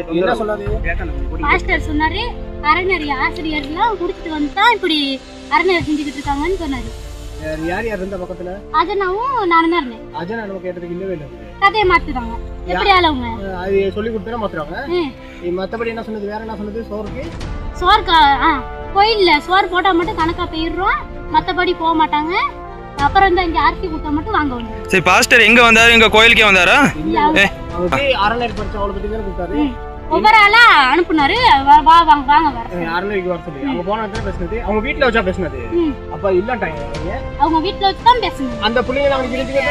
என்ன மாஸ்டர் சொன்னாரு? அறநெறி ஆசிரியர்லாம் குடிச்சிட்டு வந்து தான் இப்படி அறநெறி செஞ்சுக்கிட்டு இருக்காங்கன்னு சொன்னாரு. யார் யார் இருந்த பக்கத்துல? அதனாவும் நானும் தான் இருந்தேன். அஜனா நம்ம கேட்டதுக்கு இல்லவே இல்லை கதையை மாத்துறாங்க. எப்படி ஆளவங்க அது சொல்லி கொடுத்தா மாத்துறாங்க. மத்தபடி என்ன சொன்னது? வேற என்ன சொன்னது? சோறுக்கு? ஆ கோயில்ல சோறு போட்டா மட்டும் கணக்கா போயிடுறோம். மத்தபடி போக மாட்டாங்க. அப்புறம் வந்து இங்க அரிசி கொடுத்தா மட்டும் வாங்க வந்து. சரி பாஸ்டர் எங்க வந்தாரு? எங்க கோயிலுக்கே வந்தாரா? அவங்க அவங்க அறநெறி படிச்ச அவளை பத்தி தானே கொடுத்தாரு ம். ஒவ்வொரு ஆளா அனுப்புனாரு. வா வா, வாங்க வாங்க வர அஹ் அறநெறிக்கு வர சொல்லி. அவங்க போன இடத்துல பேசுனது. அவங்க வீட்டுல வச்சா பேசுனது. அப்ப இல்லட்டாங்க அவங்க. அவங்க வீட்டுல வச்சு தான் பேசணும் அந்த பிள்ளைங்க அவங்க கிழிச்சு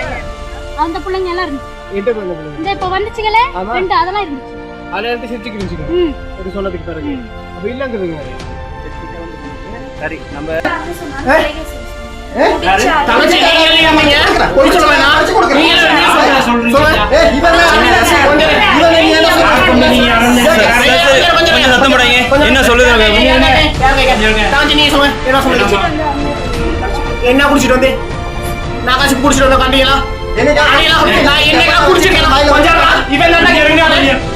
அந்த பிள்ளைங்க எல்லாம் இருந்துச்சு அந்த பிள்ளைங்க? இந்த இப்ப வந்துச்சுங்களே ரெண்டு அதெல்லாம் இருந்துச்சு. அதுல இருந்து சிரிச்சு கிழிச்சுக்கோ ம். அப்படி சொன்னதுக்கு பிறகு. அப்ப இல்லங்கிறதுங்க சரி நம்ம என்ன சொல்லுங்க என்ன என்ன குடிச்சிட்டு வந்து? நான் காசு குடிச்சிட்டு வந்த கண்டிங்களா என்னைக்கா குடிச்சிருக்கேன்? கொஞ்சம் இவன் இவ்வளவு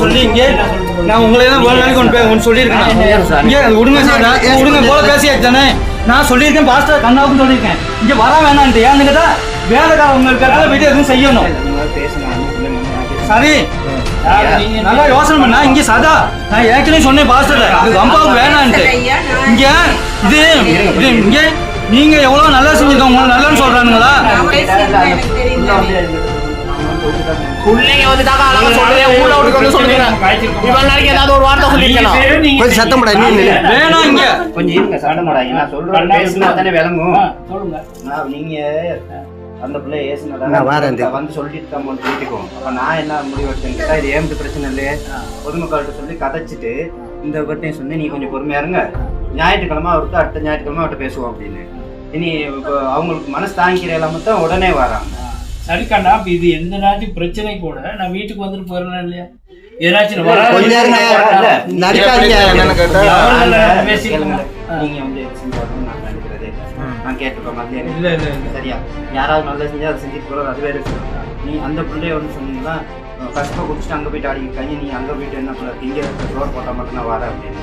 சொல்லிங்க நான் உங்களை தான் இவ்வளவு நாளைக்கு கொண்டு போய் ஒன்று சொல்லியிருக்கேன். இங்க அது விடுங்க சார். விடுங்க போல பேசியாச்சு தானே? நான் சொல்லியிருக்கேன் பாஸ்டர் கண்ணாவுக்கும் சொல்லியிருக்கேன். இங்க வர வேணான்ட்டு. ஏன்னு கேட்டா வேலைக்காரங்க இருக்கிறதால வீட்டு எதுவும் செய்யணும். சரி. நல்லா யோசனை பண்ணா. இங்க சதா. நான் ஏற்கனவே சொன்னேன் பாஸ்டர். இது அம்பாவுக்கு வேணான்ட்டு. இங்க இது இது இங்க. நீங்க எவ்வளவு நல்லா செஞ்சிருக்கோங்க உங்களுக்கு நல்லன்னு சொல்றானுங்களா? கொஞ்சம் சத்தம் போட இன்னும் இல்லை. வேணாம் இங்க. கொஞ்சம் இருங்க சட்டம் போடாங்க நான் சொல்றேன் பேசினா தானே விளங்கும். நான் நீங்க அந்த பிள்ளை நான் வந்து சொல்லிட்டு தான் வீட்டுக்கும் அப்ப நான் என்ன முடிவு எடுத்தேன் இது ஏம்ட்டு பிரச்சனை இல்லையே. பொதுமக்கள்கிட்ட சொல்லி கதைச்சிட்டு இந்த பட்டையும் சொன்னேன் நீ கொஞ்சம் பொறுமையா இருங்க. ஞாயிற்றுக்கிழமை அவர்கிட்ட அடுத்த ஞாயிற்றுக்கிழமை அவர்கிட்ட பேசுவோம் அப்படின்னு. இனி இப்போ அவங்களுக்கு மனசு தாங்கிக்கிற எல்லாமே தான் உடனே வராங்க. சரி கண்ணா இப்ப இது எந்த நாச்சும் பிரச்சனை கூட நான் வீட்டுக்கு வந்துட்டு போறேனா இல்லையா? ஏதாச்சும். நீங்க வந்து நான் இல்லை. நான் கேட்டுப்பேன் மத்தியானம் இல்ல சரியா? யாராவது நல்லா செஞ்சா அதை செஞ்சுட்டு போறது அது வேற. நீ அந்த பிள்ளைய வந்து சொன்னீங்கன்னா கஷ்டமா குடிச்சிட்டு அங்க போயிட்டு அடிக்காங்க நீ அங்க போயிட்டு என்ன பண்ண? திங்க ரோட் போட்டா மட்டும் நான் வரேன் அப்படின்னு.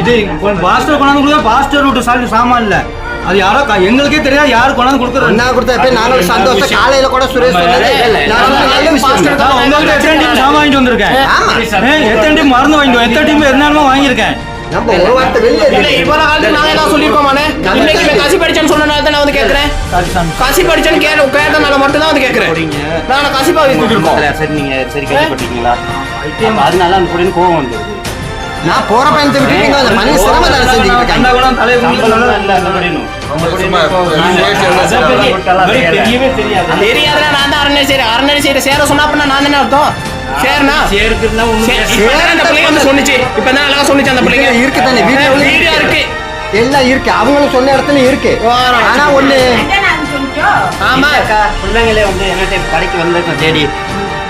இது பாஸ்டர் கொண்டாந்து கொடுத்தா பாஸ்டர் விட்டு சாலி சாமான் இல்ல அது யாரோ க- எங்களுக்கே தெரியாது யாரு கொண்டாந்து கொடுக்குறது. ஒன்னா கொடுத்த போய் நாங்களும் சந்தோஷம். காலையில கூட சுரேஷ் உங்கள்கிட்ட எத்தனை டீம் சாமான் வாங்கிட்டு வந்திருக்கேன்? எத்தனை டீம் மருந்து வாங்கிட்டு. எத்தனை டீம் எத்தனை வாங்கியிருக்கேன். நம்ம ஒரு வார்த்தை வெளியே இல்ல. இவ்வளவு காலத்துக்கு நாங்க ஏதாவது சொல்லிருக்கோமானே இன்னைக்கு இவன் கசி படிச்சேன்னு சொன்னனால தான் நான் வந்து கேக்குறேன்? கசி படிச்சேன்னு கேட்ட கேட்டனால மட்டும் தான் வந்து கேக்குறேன். நான் இல்ல, சரி நீங்க சரி கேள்விப்பட்டீங்களா? அப்ப அதனால அந்த பொடின்னு கோவம் வந்துருது. நான் போற பயணத்தை விட்டுட்டீங்க அந்த மணி சிரம வேலை செஞ்சுக்கிட்டு இருக்காங்க. கண்டகுளம் தலையை சம்பளம் இல்ல அந்த பொடினும் அந்த பொடின்னு கோவம் அதான் பெரிய- இவருக்கு தெரியவே தெரியாது. தெரியாதுன்னா நான் தான் அரணை செய்யறேன் அரணை செய்யற சேர சொன்னா அப்படின்னா நான் தானே அர்த்தம்? சேர்னா? சேருக்குன்னா அந்த பிள்ளைங்க வந்து சொன்னுச்சு. இப்பதான் அழகா சொன்னுச்சு அந்த பிள்ளைங்க. இருக்கு தானே, வீடியோ இருக்கு. எல்லாம் இருக்கு. அவங்களும் சொன்ன இடத்துல இருக்கு. ஆனா ஒண்ணு ஆமா. பிள்ளைங்களே வந்து என்னட்ட கடைக்கு வந்து தேடி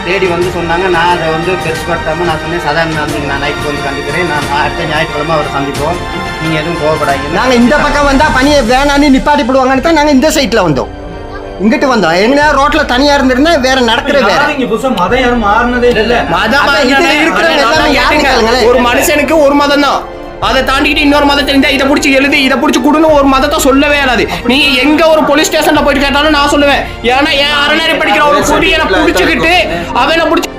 தேடி வந்து சொன்னாங்க. நான் அதை வந்து பெருசுப்படுத்தாம நான் சொன்னேன் சாதாரண நான் நைட்டு வந்து கண்டுக்கிறேன் நான் அடுத்த ஞாயிற்றுக்கிழமை அவரை சந்திப்போம். நீங்க எதுவும் கோவப்படாதீங்க. நாங்க இந்த பக்கம் வந்தா பனியை வேணான்னு நிப்பாட்டி போடுவாங்கன்னு தான் நாங்க இந்த சைட்ல வந்தோம். இங்கிட்டு வந்தோம். எங்க ரோட்ல தனியா இருந்திருந்தா வேற நடக்கிறது வேற. மதம் யாரும் மாறினதே இல்ல. மதம் இருக்கிறவங்க எல்லாமே யாருன்னு. ஒரு மனுஷனுக்கு ஒரு மதம் தான். அதை தாண்டிக்கிட்டு இன்னொரு மதம் தெரிஞ்சா இதை பிடிச்சி எழுதி இதை பிடிச்சி கொடுன்னு ஒரு மதத்தை சொல்லவே இல்லாது. நீங்க எங்க ஒரு போலீஸ் ஸ்டேஷன்ல போயிட்டு கேட்டாலும் நான் சொல்லுவேன். ஏன்னா என் அறநெறி படிக்கிற ஒரு குடியனை பிடிச்சிக்கிட்டு அவனை பிடிச்சி